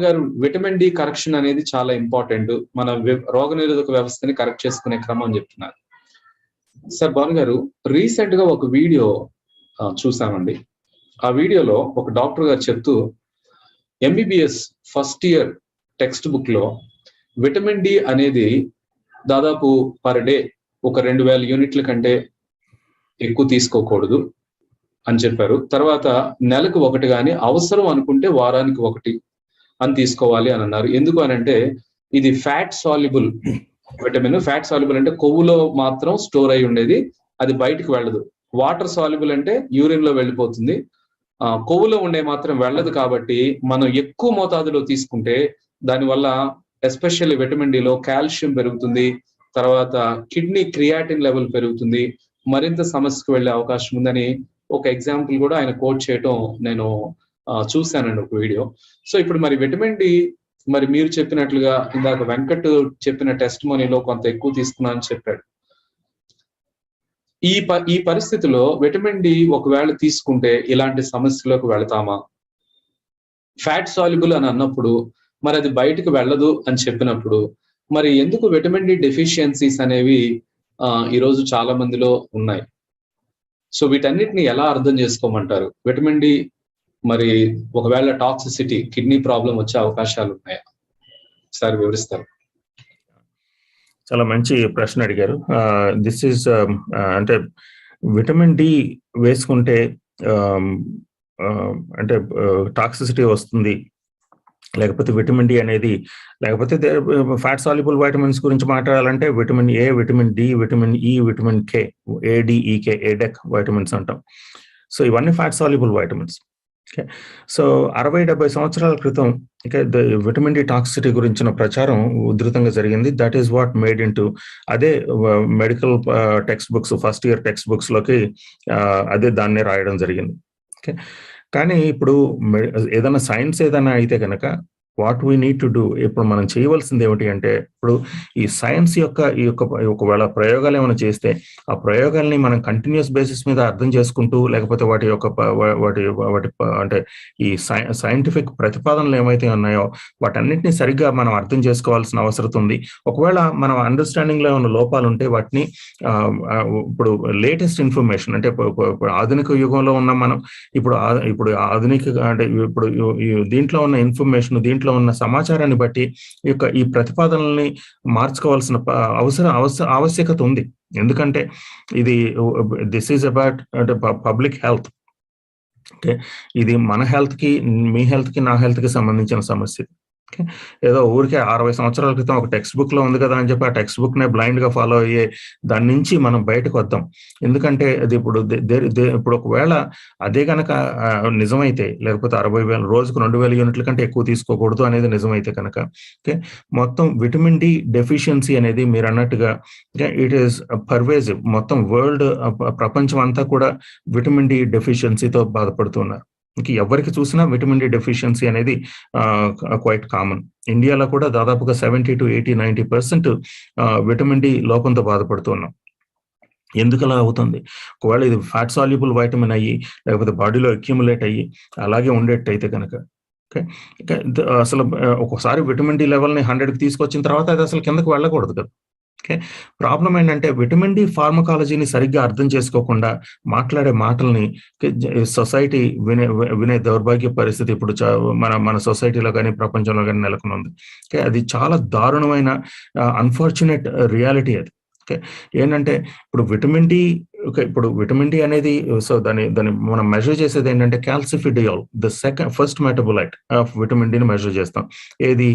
గారు vitamin D correction అనేది చాలా ఇంపార్టెంట్ మన రోగ నిరోధక వ్యవస్థని కరెక్ట్ చేసుకునే క్రమం అని చెప్తున్నారు. సార్ భాను గారు రీసెంట్గా ఒక వీడియో చూసామండి. ఆ వీడియోలో ఒక డాక్టర్ గారు చెప్తూ ఎంబీబీఎస్ ఫస్ట్ ఇయర్ టెక్స్ట్ బుక్లో విటమిన్ డి అనేది దాదాపు పర్ డే ఒక రెండు వేల యూనిట్ల కంటే ఎక్కువ తీసుకోకూడదు అని చెప్పారు. తర్వాత నెలకు ఒకటి కానీ అవసరం అనుకుంటే వారానికి ఒకటి అని తీసుకోవాలి అని అన్నారు. ఎందుకు అని అంటే ఇది fat soluble vitamin fat soluble అంటే కొవ్వులో మాత్రం స్టోర్ అయి ఉండేది. అది బయటకు వెళ్ళదు. వాటర్ సాల్యుబుల్ అంటే యూరిన్లో వెళ్ళిపోతుంది. కొవ్వులో ఉండే మాత్రం వెళ్ళదు కాబట్టి మనం ఎక్కువ మోతాదులో తీసుకుంటే దానివల్ల ఎస్పెషల్లీ విటమిన్ డిలో కాల్షియం పెరుగుతుంది. తర్వాత కిడ్నీ క్రియాటిన్ లెవెల్ పెరుగుతుంది. మరింత సమస్యకు వెళ్ళే అవకాశం ఉందని ఒక ఎగ్జాంపుల్ కూడా ఆయన కోట్ చేయటం నేను చూశానండి ఒక వీడియో. సో ఇప్పుడు మరి విటమిన్ డి మరి మీరు చెప్పినట్లుగా ఇందాక వెంకట్ చెప్పిన టెస్ట్ మనీలో కొంత ఎక్కువ తీసుకున్నా అని చెప్పాడు. ఈ ప ఈ పరిస్థితిలో విటమిన్ డి ఒకవేళ తీసుకుంటే ఇలాంటి సమస్యలోకి వెళతామా? ఫ్యాట్ సాల్యుబుల్ అని అన్నప్పుడు మరి అది బయటకు వెళ్ళదు అని చెప్పినప్పుడు మరి ఎందుకు విటమిన్ డి డెఫిషియన్సీస్ అనేవి ఈరోజు చాలా మందిలో ఉన్నాయి? సో వీటన్నిటిని ఎలా అర్థం చేసుకోమంటారు? విటమిన్ డి మరి ఒకవేళ టాక్సిసిటీ కిడ్నీ ప్రాబ్లం వచ్చే అవకాశాలు ఉన్నాయా? సార్ వివరిస్తారు? చాలా మంచి ప్రశ్న అడిగారు. దిస్ ఈజ్ um, అంటే విటమిన్ డి వేసుకుంటే అంటే టాక్సిసిటీ వస్తుంది. లేకపోతే విటమిన్ డి అనేది లేకపోతే ఫ్యాట్ సాల్యుబుల్ వైటమిన్స్ గురించి మాట్లాడాలంటే vitamin A vitamin D vitamin E vitamin K ADEK ADEK vitamins అంటాం. సో ఇవన్నీ fat soluble vitamins okay so అరవై డెబ్బై సంవత్సరాల క్రితం ఓకే విటమిన్ డి టాక్సిటీ గురించిన ప్రచారం ఉధృతంగా జరిగింది. That is what made in to అదే medical text books first year text బుక్స్లోకి uh, అదే దాన్నే రాయడం జరిగింది. ఓకే కానీ ఇప్పుడు ఏదైనా సైన్స్ ఏదైనా అయితే కనుక what we need to do. ఇప్పుడు మనం చేయవలసింది ఏమిటి అంటే ఇప్పుడు ఈ సైన్స్ యొక్క ఈ యొక్క ఒకవేళ ప్రయోగాలు ఏమైనా చేస్తే ఆ ప్రయోగాల్ని మనం కంటిన్యూస్ బేసిస్ మీద అర్థం చేసుకుంటూ లేకపోతే వాటి యొక్క వాటి వాటి అంటే ఈ సైంటిఫిక్ ప్రతిపాదనలు ఏమైతే ఉన్నాయో వాటన్నిటిని సరిగ్గా మనం అర్థం చేసుకోవాల్సిన అవసరం ఉంది. ఒకవేళ మనం అండర్స్టాండింగ్లో ఏమైనా లోపాలు ఉంటే వాటిని ఇప్పుడు లేటెస్ట్ ఇన్ఫర్మేషన్ అంటే ఆధునిక యుగంలో ఉన్న మనం ఇప్పుడు ఇప్పుడు ఆధునిక అంటే ఇప్పుడు దీంట్లో ఉన్న ఇన్ఫర్మేషన్ దీంట్లో దీంట్లో ఉన్న సమాచారాన్ని బట్టి ఈ యొక్క ఈ ప్రతిపాదనల్ని మార్చుకోవాల్సిన అవసరం ఆవశ్యకత ఉంది. ఎందుకంటే ఇది this is about public health okay ఇది మన హెల్త్కి మీ హెల్త్కి నా హెల్త్కి సంబంధించిన సమస్య. ఏదో ఊరికే అరవై సంవత్సరాల క్రితం ఒక టెక్స్ట్ బుక్లో ఉంది కదా అని చెప్పి ఆ టెక్స్ట్ బుక్ నే బ్లైండ్గా ఫాలో అయ్యే దాని నుంచి మనం బయటకు వద్దాం. ఎందుకంటే అది ఇప్పుడు ఇప్పుడు ఒకవేళ అదే కనుక నిజమైతే లేకపోతే అరవై వేల రోజుకు రెండు వేల యూనిట్ల కంటే ఎక్కువ తీసుకోకూడదు అనేది నిజమైతే కనుక ఓకే. మొత్తం విటమిన్ డి డెఫిషియన్సీ అనేది మీరు అన్నట్టుగా ఇట్ ఈస్ పర్వేజివ్ మొత్తం వరల్డ్ ప్రపంచం అంతా కూడా విటమిన్ డి డెఫిషియన్సీతో బాధపడుతున్నారు ఇంక ఎవరికి చూసినా విటమిన్ డి డెఫిషియన్సీ అనేది క్వైట్ కామన్ ఇండియాలో కూడా దాదాపుగా seventy to eighty ninety percent vitamin D లోపంతో బాధపడుతున్నాం ఎందుకు అలా అవుతుంది? ఒకవేళ ఇది ఫ్యాట్ సాల్యుబుల్ వైటమిన్ అయ్యి లేకపోతే బాడీలో అక్యుములేట్ అయ్యి అలాగే ఉండేటైతే కనుక ఓకే? అసలు ఒకసారి విటమిన్ డి లెవెల్ని హండ్రెడ్కి తీసుకొచ్చిన తర్వాత అది అసలు కిందకు వెళ్ళకూడదు కదా. ఓకే ప్రాబ్లం ఏంటంటే విటమిన్ డి ఫార్మకాలజీని సరిగ్గా అర్థం చేసుకోకుండా మాట్లాడే మాటల్ని సొసైటీ వినే వినే దౌర్భాగ్య పరిస్థితి ఇప్పుడు మన మన సొసైటీలో కానీ ప్రపంచంలో కానీ నెలకొని ఉంది ఓకే అది చాలా దారుణమైన అన్ఫార్చునేట్ రియాలిటీ అది. ఓకే ఏంటంటే ఇప్పుడు విటమిన్ డి ఓకే ఇప్పుడు విటమిన్ డి అనేది సో దాని దాన్ని మనం మెజర్ చేసేది ఏంటంటే calcifediol the second first metabolite of vitamin డిని measure చేస్తాం. ఏది?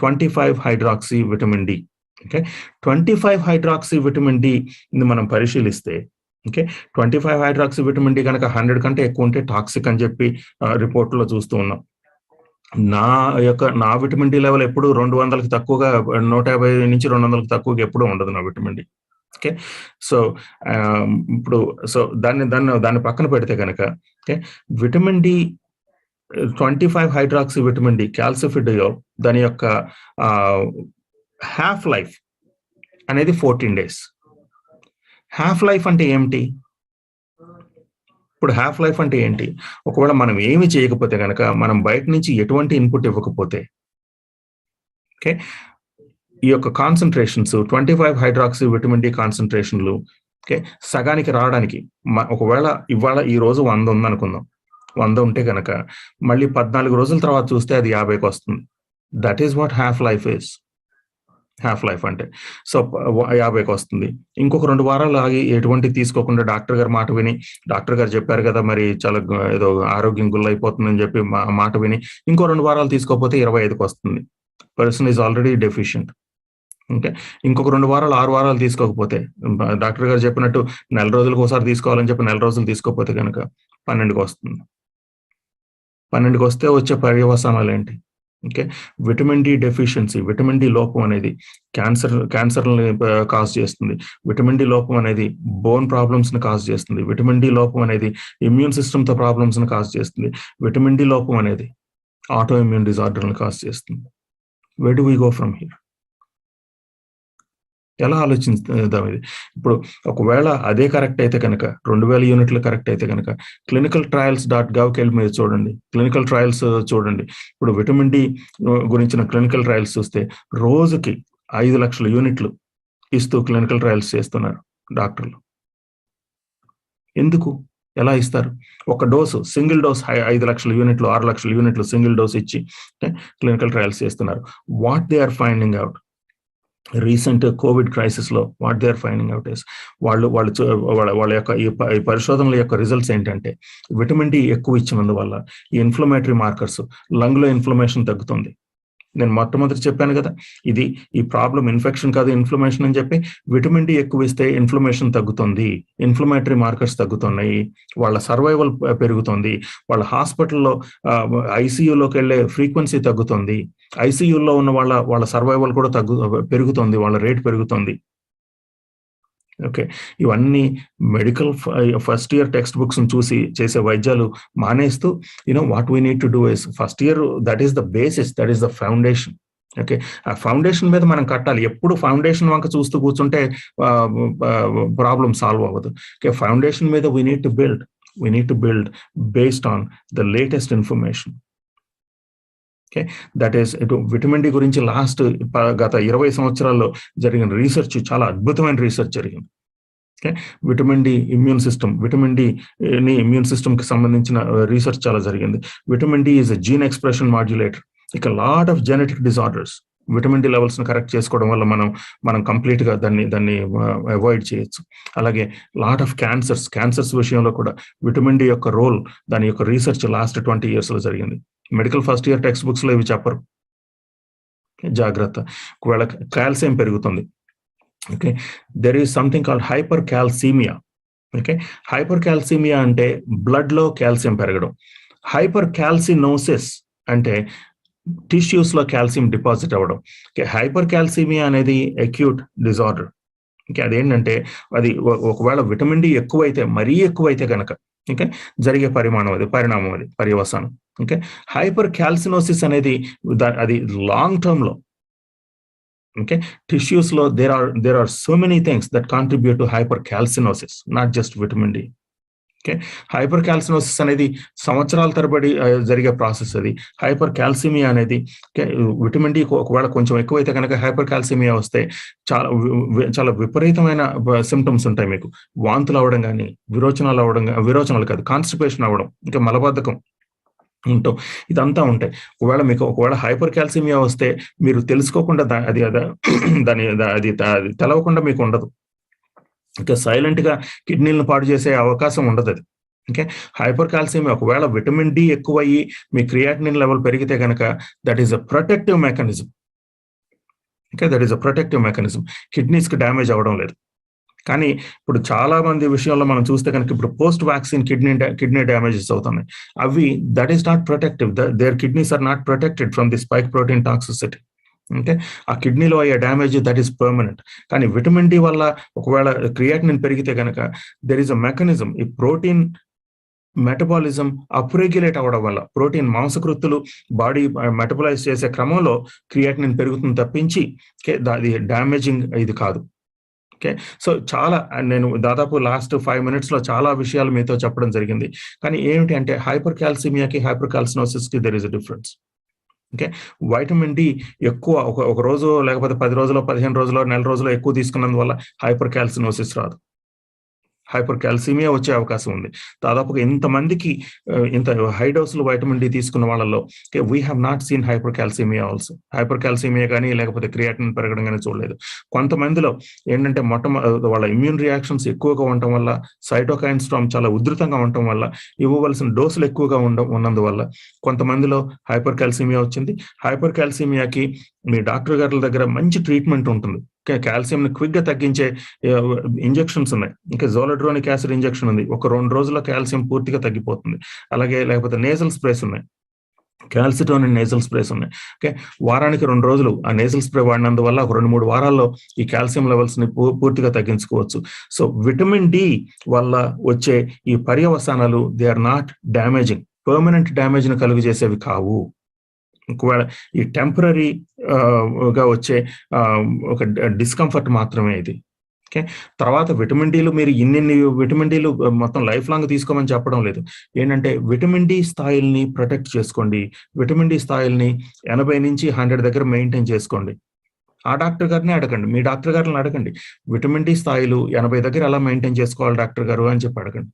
Twenty five hydroxy vitamin D okay twenty five hydroxy vitamin D మనం పరిశీలిస్తే okay twenty five hydroxy vitamin D కనుక హండ్రెడ్ కంటే ఎక్కువ ఉంటే టాక్సిక్ అని చెప్పి రిపోర్ట్లో చూస్తూ ఉన్నాం. నా యొక్క నా విటమిన్ డి లెవెల్ ఎప్పుడు రెండు వందలకి తక్కువగా నూట యాభై నుంచి రెండు వందలకి తక్కువగా ఎప్పుడూ ఉండదు నా విటమిన్ డి ఓకే సో ఇప్పుడు సో దాన్ని దాన్ని దాన్ని పక్కన పెడితే కనుక okay vitamin D twenty five hydroxy vitamin D calcifediol దాని యొక్క హాఫ్ లైఫ్ అనేది ఫోర్టీన్ డేస్ హాఫ్ లైఫ్ అంటే ఏమిటి? ఇప్పుడు హాఫ్ లైఫ్ అంటే ఏంటి? ఒకవేళ మనం ఏమి చేయకపోతే కనుక మనం బయట నుంచి ఎటువంటి ఇన్పుట్ ఇవ్వకపోతే ఓకే ఈ యొక్క concentrations twenty five hydroxy vitamin D కాన్సన్ట్రేషన్లు okay సగానికి రావడానికి ఒకవేళ ఇవాళ ఈ రోజు వంద ఉందనుకుందాం. వంద ఉంటే కనుక మళ్ళీ పద్నాలుగు రోజుల తర్వాత చూస్తే అది యాభైకి వస్తుంది. That is what half life is half life అంటే సో యాభైకి వస్తుంది. ఇంకొక రెండు వారాలు ఆగి ఎటువంటి తీసుకోకుండా డాక్టర్ గారు మాట విని డాక్టర్ గారు చెప్పారు కదా మరి చాలా ఏదో ఆరోగ్యం గుల్లైపోతుందని చెప్పి మాట విని ఇంకో రెండు వారాలు తీసుకోకపోతే ఇరవై ఐదుకి వస్తుంది. Person is already deficient okay. ఇంకొక రెండు వారాలు ఆరు వారాలు తీసుకోకపోతే డాక్టర్ గారు చెప్పినట్టు నెల రోజులకు ఒకసారి తీసుకోవాలని చెప్పి నెల రోజులు తీసుకోకపోతే కనుక పన్నెండుకి వస్తుంది. పన్నెండుకి వస్తే వచ్చే పర్యవసానాలు ఏంటి? Okay vitamin D deficiency vitamin D లోపం అనేది క్యాన్సర్ క్యాన్సర్ని కాజ్ చేస్తుంది. విటమిన్ డి లోపం అనేది బోన్ ప్రాబ్లమ్స్ని కాజ్ చేస్తుంది. విటమిన్ డి లోపం అనేది ఇమ్యూన్ సిస్టమ్తో ప్రాబ్లమ్స్ని కాజ్ చేస్తుంది. విటమిన్ డి లోపం అనేది ఆటో ఇమ్యూన్ డిజార్డర్ని కాజ్ చేస్తుంది వెడ్ వీ గో ఫ్రమ్ హియర్ ఎలా ఆలోచిద్దాం ఇది? ఇప్పుడు ఒకవేళ అదే కరెక్ట్ అయితే కనుక రెండు వేల యూనిట్లు కరెక్ట్ అయితే కనుక క్లినికల్ ట్రయల్స్ డాట్ గవ్కి వెళ్ళి మీరు చూడండి. క్లినికల్ ట్రయల్స్ చూడండి. ఇప్పుడు విటమిన్ డి గురించిన క్లినికల్ ట్రయల్స్ చూస్తే రోజుకి ఐదు లక్షల యూనిట్లు ఇస్తూ క్లినికల్ ట్రయల్స్ చేస్తున్నారు డాక్టర్లు. ఎందుకు? ఎలా ఇస్తారు? ఒక డోసు సింగిల్ డోస్ ఐదు లక్షల యూనిట్లు ఆరు లక్షల యూనిట్లు సింగిల్ డోస్ ఇచ్చి క్లినికల్ ట్రయల్స్ చేస్తున్నారు. What they are finding out recent COVID క్రైసిస్లో what they are finding out is వాళ్ళు వాళ్ళు వాళ్ళ వాళ్ళ యొక్క ఈ పరిశోధనల యొక్క రిజల్ట్స్ ఏంటంటే విటమిన్ డి ఎక్కువ ఇచ్చినందువల్ల ఈ ఇన్ఫ్లమేటరీ మార్కర్స్ లంగ్లో ఇన్ఫ్లమేషన్ తగ్గుతుంది. నేను మొట్టమొదటి చెప్పాను కదా ఇది ఈ ప్రాబ్లం ఇన్ఫెక్షన్ కాదు ఇన్ఫ్లమేషన్ అని చెప్పి విటమిన్ డి ఎక్కువ ఇస్తే ఇన్ఫ్లమేషన్ తగ్గుతుంది ఇన్ఫ్లమేటరీ మార్కర్స్ తగ్గుతున్నాయి వాళ్ళ సర్వైవల్ పెరుగుతుంది వాళ్ళ హాస్పిటల్లో ఐసీయూలోకి వెళ్ళే ఫ్రీక్వెన్సీ తగ్గుతుంది ఐసీయూలో ఉన్న వాళ్ళ వాళ్ళ సర్వైవల్ కూడా తగ్గు పెరుగుతుంది వాళ్ళ రేట్ పెరుగుతుంది. ఓకే ఇవన్నీ medical first year text books చూసి చేసే వైద్యాలు మానేస్తూ you know what we need to do is first year that is the basis that is the foundation okay ఆ ఫౌండేషన్ మీద మనం కట్టాలి. ఎప్పుడు ఫౌండేషన్ వంక చూస్తూ కూర్చుంటే ప్రాబ్లం సాల్వ్ అవ్వదు. ఓకే ఫౌండేషన్ మీద we need to build we need to build based on the latest information okay that is ఇటు విటమిన్ డి గురించి లాస్ట్ గత ఇరవై సంవత్సరాల్లో జరిగిన రీసెర్చ్ చాలా అద్భుతమైన రీసెర్చ్ జరిగింది. Okay vitamin D immune system vitamin డిని immune సిస్టమ్కి సంబంధించిన eh, రీసెర్చ్ చాలా జరిగింది. Vitamin D is gene expression modulator ఇక lot of genetic disorders vitamin D లెవెల్స్ని కరెక్ట్ చేసుకోవడం వల్ల మనం మనం కంప్లీట్గా దాన్ని దాన్ని eh, అవాయిడ్ చేయొచ్చు. అలాగే లాట్ ఆఫ్ క్యాన్సర్స్ క్యాన్సర్స్ విషయంలో కూడా విటమిన్ డి యొక్క రోల్ దాని యొక్క రీసెర్చ్ లాస్ట్ ట్వంటీ ఇయర్స్లో జరిగింది. మెడికల్ ఫస్ట్ ఇయర్ టెక్స్ట్ బుక్స్లో ఇవి చెప్పరు. జాగ్రత్త. ఒకవేళ కాల్షియం పెరుగుతుంది. Okay there is something called hypercalcaemia okay hypercalcaemia అంటే బ్లడ్లో కాల్షియం పెరగడం. హైపర్ క్యాల్సినోసిస్ అంటే టిష్యూస్లో కాల్సియం కాల్షియం డిపాజిట్ అవ్వడం. ఓకే హైపర్ క్యాల్సీమియా అనేది అక్యూట్ డిజార్డర్ ఓకే అదేంటంటే అది ఒకవేళ విటమిన్ డి ఎక్కువైతే మరీ ఎక్కువైతే కనుక ఓకే జరిగే పరిమాణం అది పరిణామం అది పర్యవసానం. ఓకే? హైపర్ క్యాల్సినోసిస్ అనేది అది లాంగ్ టర్మ్లో okay? టిష్యూస్లో there are there are so many things that contribute to hypercalcinosis not just vitamin D okay? Hypercalcinosis అనేది సంవత్సరాల తరబడి జరిగే ప్రాసెస్ అది. హైపర్ క్యాల్సిమియా అనేది విటమిన్ డి ఒకవేళ కొంచెం ఎక్కువైతే కనుక హైపర్ క్యాల్సిమియా వస్తే చాలా చాలా విపరీతమైన సిమ్టమ్స్ ఉంటాయి మీకు. వాంతులు అవ్వడం కానీ విరోచనాలు అవ్వడం విరోచనాలు కాదు కాన్స్టిపేషన్ అవ్వడం ఇంకా మలబద్ధకం ఉంటాం ఇదంతా ఉంటాయి. ఒకవేళ మీకు ఒకవేళ హైపర్ క్యాల్సిమియా వస్తే మీరు తెలుసుకోకుండా అది దాని అది తెలవకుండా మీకు ఉండదు. ఇంకా సైలెంట్గా కిడ్నీలను పాడు చేసే అవకాశం ఉండదు అది. ఓకే? హైపర్ కాల్సియం ఒకవేళ విటమిన్ డి ఎక్కువయ్యి మీ క్రియాటినిన్ లెవెల్ పెరిగితే కనుక that is a protective mechanism. Okay? That is a protective mechanism. కిడ్నీస్కి damage అవ్వడం లేదు. కానీ ఇప్పుడు చాలా మంది విషయంలో మనం చూస్తే కనుక ఇప్పుడు post vaccine kidney kidney damages అవుతున్నాయి. అవి that is not protective their kidneys are not protected from the spike protein toxicity అంటే ఆ కిడ్నీలో అయ్యే డ్యామేజ్ దట్ ఈస్ పర్మనెంట్ కానీ విటమిన్ డి వల్ల ఒకవేళ క్రియాటినిన్ పెరిగితే కనుక దెర్ ఈస్ అ మెకానిజం ఈ ప్రోటీన్ మెటబాలిజం అప్రెగ్యులేట్ అవ్వడం వల్ల ప్రోటీన్ మాంసకృత్తులు బాడీ మెటబలైజ్ చేసే క్రమంలో క్రియాటినిన్ పెరుగుతుంది తప్పించి అది డ్యామేజింగ్ ఇది కాదు. ఓకే. సో చాలా నేను దాదాపు లాస్ట్ ఫైవ్ మినిట్స్లో చాలా విషయాలు మీతో చెప్పడం జరిగింది. కానీ ఏమిటి అంటే హైపర్ క్యాల్సిమియాకి హైపర్ కాల్సినోసిస్కి there is a difference okay. Vitamin D ఎక్కువ ఒక ఒక రోజు లేకపోతే పది రోజులు పదిహేను రోజులు నెల రోజులు ఎక్కువ తీసుకున్నందువల్ల హైపర్ క్యాల్సినోసిస్ రాదు. హైపర్ కాల్సిమియా వచ్చే అవకాశం ఉంది. దాదాపుగా ఇంతమందికి ఇంత హై డోసులు వైటమిన్ డి తీసుకున్న వాళ్ళలో we have not seen hypercalcaemia also hypercalcaemia కానీ లేకపోతే క్రియాటిన్ పెరగడం కానీ చూడలేదు. కొంతమందిలో ఏంటంటే మొట్టమొదటి వాళ్ళ ఇమ్యూన్ రియాక్షన్స్ ఎక్కువగా ఉండటం వల్ల సైటోకైన్ స్ట్రామ్ చాలా ఉధృతంగా ఉండటం వల్ల ఇవ్వవలసిన డోసులు ఎక్కువగా ఉండ ఉన్నందువల్ల కొంతమందిలో హైపర్ క్యాల్సిమియా వచ్చింది. హైపర్ కాల్సిమియాకి మీ డాక్టర్ గారి దగ్గర మంచి ట్రీట్మెంట్ ఉంటుంది. కాల్సియం క్విక్గా తగ్గించే ఇంజెక్షన్స్ ఉన్నాయి. ఇంకా జోలడ్రోనిక్ యాసిడ్ ఇంజెక్షన్ ఉంది. ఒక రెండు రోజుల్లో కాల్షియం పూర్తిగా తగ్గిపోతుంది. అలాగే లేకపోతే నేజల్ స్ప్రేస్ ఉన్నాయి. క్యాల్సిటోన్ నేజల్ స్ప్రేస్ ఉన్నాయి. ఓకే? వారానికి రెండు రోజులు ఆ నేజల్ స్ప్రే వాడినందువల్ల ఒక రెండు మూడు వారాల్లో ఈ కాల్షియం లెవెల్స్ని పూర్తిగా తగ్గించుకోవచ్చు. సో విటమిన్ డి వల్ల వచ్చే ఈ పర్యవసానాలు they are not damaging permanent డ్యామేజ్ని కలుగు చేసేవి కావు. ఒకవేళ ఈ టెంపరీ గా వచ్చే ఒక డిస్కంఫర్ట్ మాత్రమే ఇది. ఓకే? తర్వాత విటమిన్ డీలు మీరు ఇన్ని విటమిన్ డీలు మొత్తం లైఫ్ లాంగ్ తీసుకోమని చెప్పడం లేదు. ఏంటంటే విటమిన్ డి స్థాయిల్ని ప్రొటెక్ట్ చేసుకోండి. విటమిన్ డి స్థాయిల్ని ఎనభై నుంచి హండ్రెడ్ దగ్గర మెయింటైన్ చేసుకోండి. ఆ డాక్టర్ గారిని అడగండి. మీ డాక్టర్ గారిని అడగండి. విటమిన్ డి స్థాయిలు ఎనభై దగ్గర ఎలా మెయింటైన్ చేసుకోవాలి డాక్టర్ గారు అని చెప్పి అడగండి.